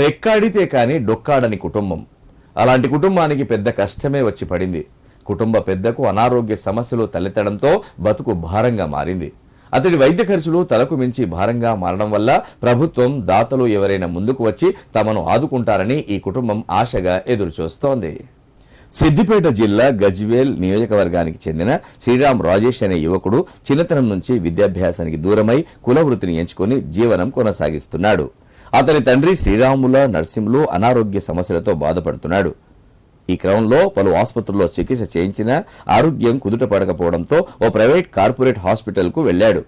రెక్కాడితే కానీ డొక్కాడని కుటుంబం. అలాంటి కుటుంబానికి పెద్ద కష్టమే వచ్చి పడింది. కుటుంబ పెద్దకు అనారోగ్య సమస్యలు తలెత్తడంతో బతుకు భారంగా మారింది. అతడి వైద్య ఖర్చులు తలకు మించి భారంగా మారడం వల్ల ప్రభుత్వం దాతలు ఎవరైనా ముందుకు వచ్చి తమను ఆదుకుంటారని ఈ కుటుంబం ఆశగా ఎదురుచూస్తోంది. సిద్దిపేట జిల్లా గజ్వేల్ నియోజకవర్గానికి చెందిన శ్రీరామ్ రాజేష్ అనే యువకుడు చిన్నతనం నుంచి విద్యాభ్యాసానికి దూరమై కులవృత్తిని ఎంచుకొని జీవనం కొనసాగిస్తున్నాడు. అతని తండ్రి శ్రీరాముల నర్సింహులు అనారోగ్య సమస్యలతో బాధపడుతున్నాడు. ఈ క్రమంలో పలు ఆసుపత్రుల్లో చికిత్స చేయించినా ఆరోగ్యం కుదుట పడకపోవడంతో ఓ ప్రైవేట్ కార్పొరేట్ హాస్పిటల్కు వెళ్ళాడు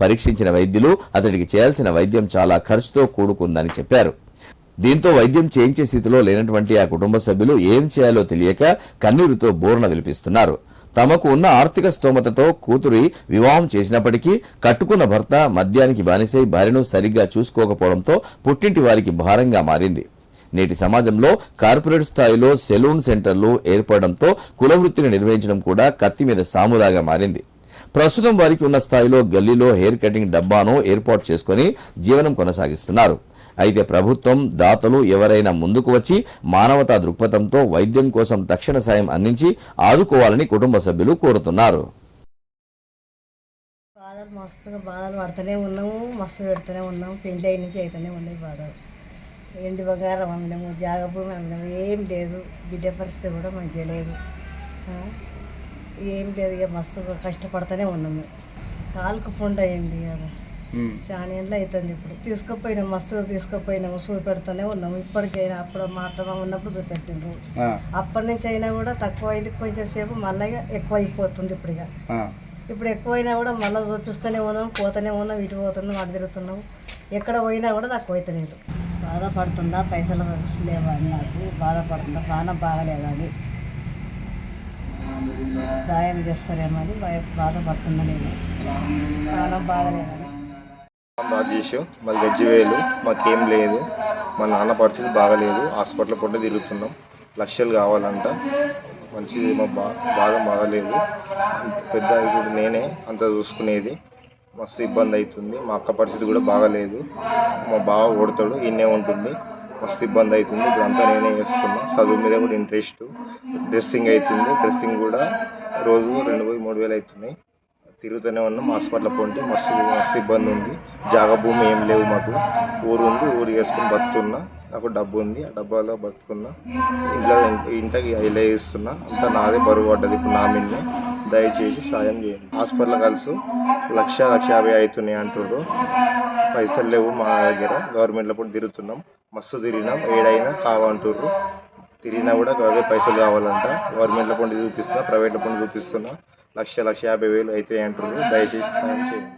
పరీక్షించిన వైద్యులు అతడికి చేయాల్సిన వైద్యం చాలా ఖర్చుతో కూడుకుందని చెప్పారు. దీంతో వైద్యం చేయించే స్థితిలో లేనటువంటి ఆ కుటుంబ సభ్యులు ఏం చేయాలో తెలియక కన్నీరుతో బోర్న విలిపిస్తున్నారు. తమకు ఉన్న ఆర్థిక స్తోమతతో కూతురి వివాహం చేసినప్పటికీ కట్టుకున్న భర్త మద్యానికి బానిసై భార్యను సరిగ్గా చూసుకోకపోవడంతో పుట్టింటి వారికి భారంగా మారింది. నేటి సమాజంలో కార్పొరేట్ స్థాయిలో సెలూన్ సెంటర్లు ఏర్పడడంతో కులవృత్తిని నిర్వహించడం కూడా కత్తి మీద సాముదాగా మారింది. ప్రస్తుతం వారికి ఉన్న స్థాయిలో గల్లీలో హెయిర్ కటింగ్ డబ్బాను ఏర్పాటు చేసుకుని జీవనం కొనసాగిస్తున్నారు. అయితే ప్రభుత్వం దాతలు ఎవరైనా ముందుకు వచ్చి మానవతా దృక్పథంతో వైద్యం కోసం తక్షణ సాయం అందించి ఆదుకోవాలని కుటుంబ సభ్యులు కోరుతున్నారు. బాధలు మస్తుగా బాధలు పడుతూనే ఉన్నాము మస్తు పెడుతూనే ఉన్నాము పెళ్ళి అయిన నుంచి అయితేనే ఉన్నాయి బాధలు. ఎండి బంగారం అందము జాగభూమి అందము ఏం లేదు. బిడ్డ పరిస్థితి కూడా మంచిగా లేదు. ఏం లేదు ఇక మస్తుగా కష్టపడుతూనే ఉన్నాము. కాలుకు పుండ అయింది కదా. చాలా ఏళ్ళు అవుతుంది ఇప్పుడు. తీసుకుపోయినాము మస్తుగా తీసుకుపోయినాము చూపెడుతూనే ఉన్నాము ఇప్పటికైనా అప్పుడు మా అత్తమ్మ ఉన్నప్పుడు చూపెట్టిండ్రు. అప్పటి నుంచి అయినా కూడా తక్కువ అయింది. కొంచెం సేపు మళ్ళీ ఎక్కువ అయిపోతుంది ఇప్పుడు ఇక. ఇప్పుడు ఎక్కువైనా కూడా మళ్ళీ చూపిస్తూనే ఉన్నాం పోతూనే ఉన్నాం ఇటు పోతున్నాం అటు తిరుగుతున్నాం. ఎక్కడ పోయినా కూడా తక్కువ అవుతలేదు బాధపడుతుందా? పైసలు లేవా అని నాకు? బాధపడుతుందా? ప్రాణం బాగలేదా అని? దాయం చేస్తారేమో అని భయ బాధపడుతున్నా నేను. ప్రాణం బాగలేదని. రాజేష్ మాది గజ్జివేలు మాకేం లేదు. మా నాన్న పరిస్థితి బాగలేదు. హాస్పిటల్ పొట్ట తిరుగుతున్నాం. లక్షలు కావాలంట. మంచిది మా బా బాగా బాగలేదు పెద్ద ఇప్పుడు నేనే అంత చూసుకునేది. మస్తు ఇబ్బంది అవుతుంది. మా అక్క పరిస్థితి కూడా బాగలేదు. మా బావ కొడతాడు. ఈయనే ఉంటుంది. మస్తు ఇబ్బంది అవుతుంది. ఇప్పుడు అంతా నేనే చేస్తున్నా. చదువు మీద కూడా ఇంట్రెస్ట్ డ్రెస్సింగ్ అవుతుంది. డ్రెస్సింగ్ కూడా రోజు రెండు వేలు మూడు వేలు అవుతున్నాయి. తిరుగుతూనే ఉన్నాం. హాస్పిటల్ పోంటే మస్తు మస్తు ఇబ్బంది ఉంది. జాగా భూమి ఏం లేవు మాకు. ఊరు ఉంది ఊరు వేసుకుని బతుకున్నా. నాకు డబ్బు ఉంది ఆ డబ్బాలో బతుకున్నా. ఇంట్లో ఇంట్లోకి ఇలా ఇస్తున్నా అంతా నాదే బరువు పడ్డది ఇప్పుడు నా మిన్నే దయచేసి సాయం చేయండి. హాస్పిటల్ కలిసి లక్ష లక్ష యాభై అవుతున్నాయి అంటుండ్రు పైసలు లేవు మా దగ్గర. గవర్నమెంట్లో కూడా తిరుగుతున్నాం. మస్తు తిరిగినాం. ఏడైనా కావంటుర్రు తిరిగినా కూడా అవే పైసలు కావాలంట. గవర్నమెంట్లో పండి చూపిస్తున్నా ప్రైవేట్లో పండి చూపిస్తున్నా. లక్ష లక్ష యాభై వేలు అయితే అంటున్నారు. దయచేసి సాయం చేయండి.